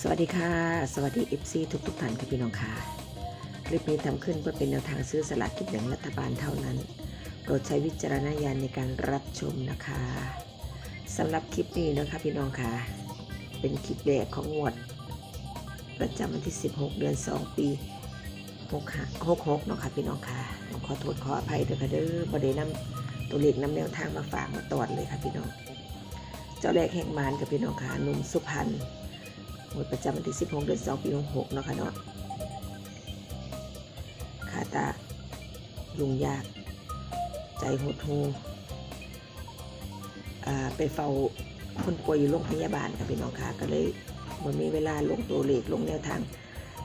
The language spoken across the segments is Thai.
สวัสดีค่ะ สวัสดี FC ทุกทุกท่านค่ะพี่น้องค่ะ คลิปนี้ทำขึ้นเพื่อเป็นแนวทางซื้อสลากกินแบ่งรัฐบาลเท่านั้น โปรดใช้วิจารณญาณในการรับชมนะคะสำหรับคลิปนี้นะคะพี่น้องค่ะ เป็นคลิปแรกของงวด ประจำวันที่ 16 เดือน 2 ปี66เนาะค่ะพี่น้องค่ะขอโทษขออภัยด้วยค่ะเด้อบไดนำตัวเลขนำแนวทางมาฝากมาตอดเลยค่ะพี่น้อง เจ้าแรกแห่งมารกับพี่น้องค่ะหนุ่มสุพรรณ หมดประจำวันที่ 16 เดือน 2 ปี 66เนาะค่ะเนาะขาตายุ่งยาก ใจหดหูอ่าไปเฝ้าคนป่วยอยู่โรงพยาบาลค่ะพี่น้องค่ะก็เลยมันมีเวลาลงตัวเลขลงแนวทาง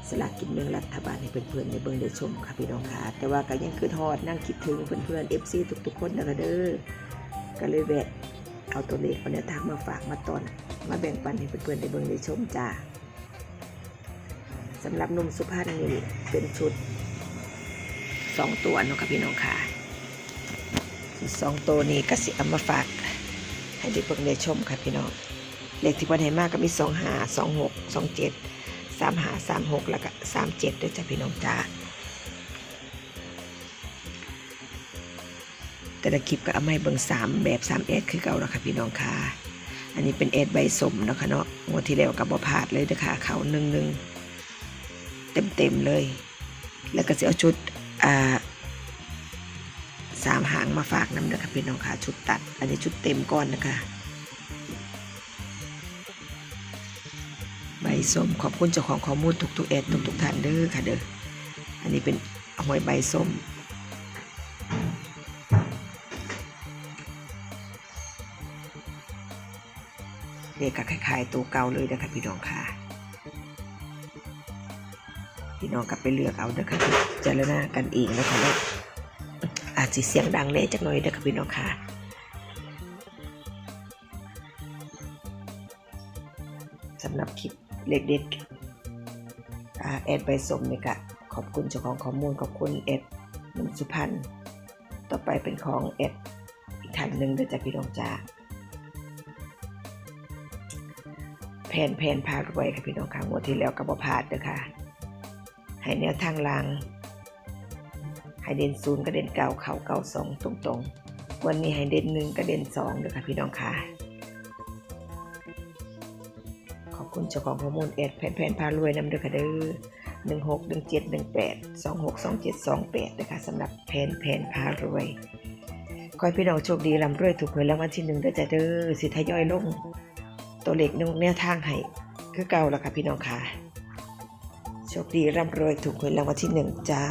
สลากกินแบ่งรัฐบาลให้เพื่อนๆในเบิ่งได้ชมค่ะพี่น้องค่ะแต่ว่าก็ยังคือทอดนั่งคิดถึงเพื่อนๆ FC ทุกๆคนนะคะเด้อก็เลยแวะ เอาตัวเลขเอาแนวทางมาฝากมาตอน มาแบ่งปันให้เพื่อนๆได้เบิ่งได้ชมจ้าสำหรับนุ่มสุพรรณนี่เป็นชุดสองตัวเนาะค่ะพี่น้องค่ะสองตัวนี้ก็สิเอามาฝาก ให้ได้เบิ่งได้ชมค่ะพี่น้องเลขที่พันให้มากก็มีสองห้าสองหกสองเจ็ดสามห้าสามหกแล้วก็สามเจ็ดด้วยจ้ะพี่น้องจ้า แต่ละคลิปก็เอาไมาให้เบิ่งสามแบบสามเอสคือเก่าแล้วค่ะพี่น้องค่ะ อันนี้เป็นเอ็ดใบสมเนาะคะเนาะงวดที่แล้วกับบพาดเลยนะคะเขาหนึ่งหนึ่งเต็มเต็มเลย แล้วก็จะเอาชุดอ่าสามหางมาฝากน้ำเด้อค่ะพี่น้องค่ะชุดตัด อันนี้ชุดเต็มก้อนนะคะใบส้มขอบคุณเจ้าของข้อมูลทุกๆเอ็ดทุกๆท่านเด้อค่ะเด้อ อันนี้เป็นหอยใบส้ม เลขก็คล้ายๆตัวเก่าเลยนะคะพี่น้องค่ะพี่น้องกลับไปเลือกเอาเด้อค่ะเจารณากันเองนะคะว่าอาจจะเสียงดังเน่จักหน่อยเด้อค่ะพี่น้องค่ะสำหรับคลิปเล็กเด็ดอ่าแอดใบสมเนี่ยก็ขอบคุณเจ้าของข้อมูลขอบคุณแอดนุ่มสุพรรณต่อไปเป็นของแอดอีกท่านหนึ่งเด้อจ้ะพี่น้องจ้า แผนแผนพารวยค่ะพี่น้องค่ะงวดที่แล้วกับบพลาดเด้อค่ะให้แนวทางลางให้เด่นศูนย์กระเด่นเก่าเข่าเก่าสองตรงๆ วันนี้ให้เด่นหนึ่งกระเด่นสองเด้อค่ะพี่น้องค่ะขอบคุณเจ้าของข้อมูลเอ็ดแผนแผนพารวยนำเด้อค่ะเด้อหนึ่งหกหนึ่งเจ็ดหนึ่งแปดสองหกสองเจ็ดสองแปดนะคะสำหรับแผนแผนพารวยขอให้พี่น้องโชคดีร่ำรวยถูกหวยรางวัลที่หนึ่งเด้อจ้ะเด้อสิทยอยลง ตัวเลขนงแนวทางให้คือเก่าแล้วค่ะพี่น้องค่ะโชคดีร่ำรวยถูกหวยรางวัลที่หนึ่งจ้า